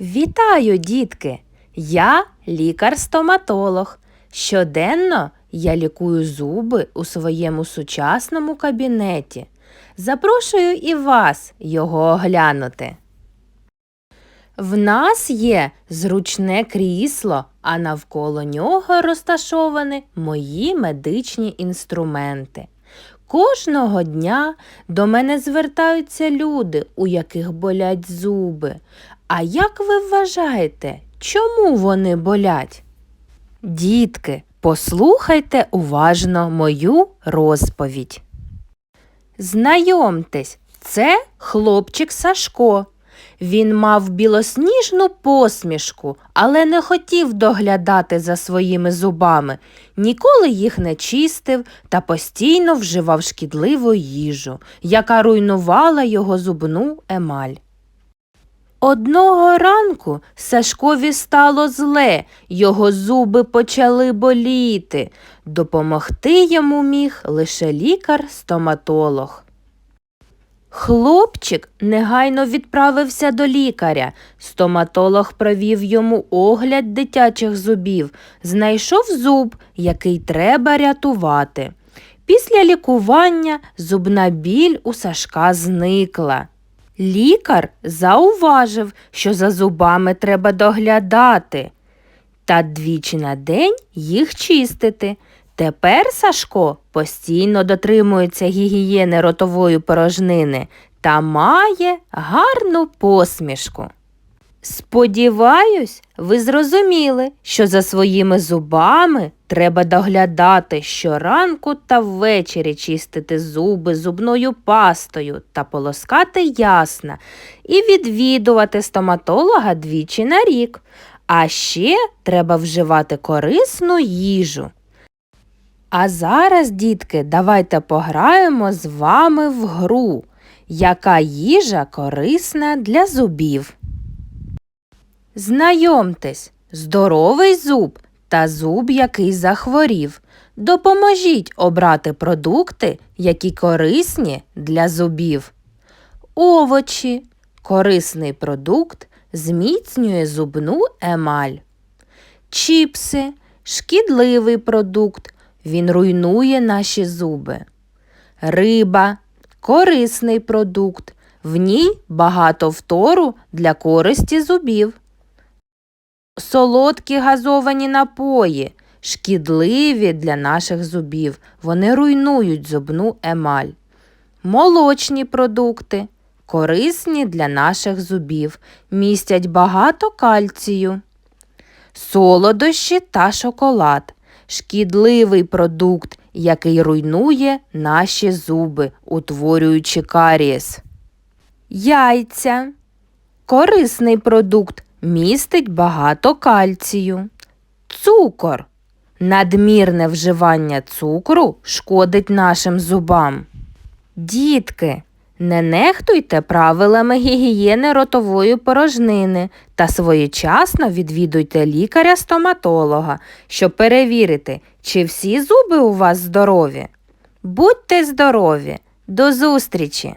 Вітаю, дітки! Я лікар-стоматолог. Щоденно я лікую зуби у своєму сучасному кабінеті. Запрошую і вас його оглянути. В нас є зручне крісло, а навколо нього розташовані мої медичні інструменти. Кожного дня до мене звертаються люди, у яких болять зуби. А як ви вважаєте, чому вони болять? Дітки, послухайте уважно мою розповідь. Знайомтесь, це хлопчик Сашко. Він мав білосніжну посмішку, але не хотів доглядати за своїми зубами, ніколи їх не чистив та постійно вживав шкідливу їжу, яка руйнувала його зубну емаль. Одного ранку Сашкові стало зле, його зуби почали боліти. Допомогти йому міг лише лікар-стоматолог. Хлопчик негайно відправився до лікаря. Стоматолог провів йому огляд дитячих зубів, знайшов зуб, який треба рятувати. Після лікування зубна біль у Сашка зникла. Лікар зауважив, що за зубами треба доглядати та двічі на день їх чистити. Тепер Сашко постійно дотримується гігієни ротової порожнини та має гарну посмішку. Сподіваюсь, ви зрозуміли, що за своїми зубами треба доглядати щоранку та ввечері чистити зуби зубною пастою та полоскати ясна і відвідувати стоматолога двічі на рік. А ще треба вживати корисну їжу. А зараз, дітки, давайте пограємо з вами в гру, яка їжа корисна для зубів. Знайомтесь, здоровий зуб та зуб, який захворів. Допоможіть обрати продукти, які корисні для зубів. Овочі. Корисний продукт зміцнює зубну емаль. Чіпси шкідливий продукт. Він руйнує наші зуби. Риба корисний продукт. В ній багато втору для користі зубів. Солодкі газовані напої, шкідливі для наших зубів. Вони руйнують зубну емаль. Молочні продукти корисні для наших зубів, містять багато кальцію. Солодощі та шоколад шкідливий продукт, який руйнує наші зуби, утворюючи карієс. Яйця корисний продукт містить багато кальцію. Цукор. Надмірне вживання цукру шкодить нашим зубам. Дітки, не нехтуйте правилами гігієни ротової порожнини та своєчасно відвідуйте лікаря-стоматолога, щоб перевірити, чи всі зуби у вас здорові. Будьте здорові! До зустрічі!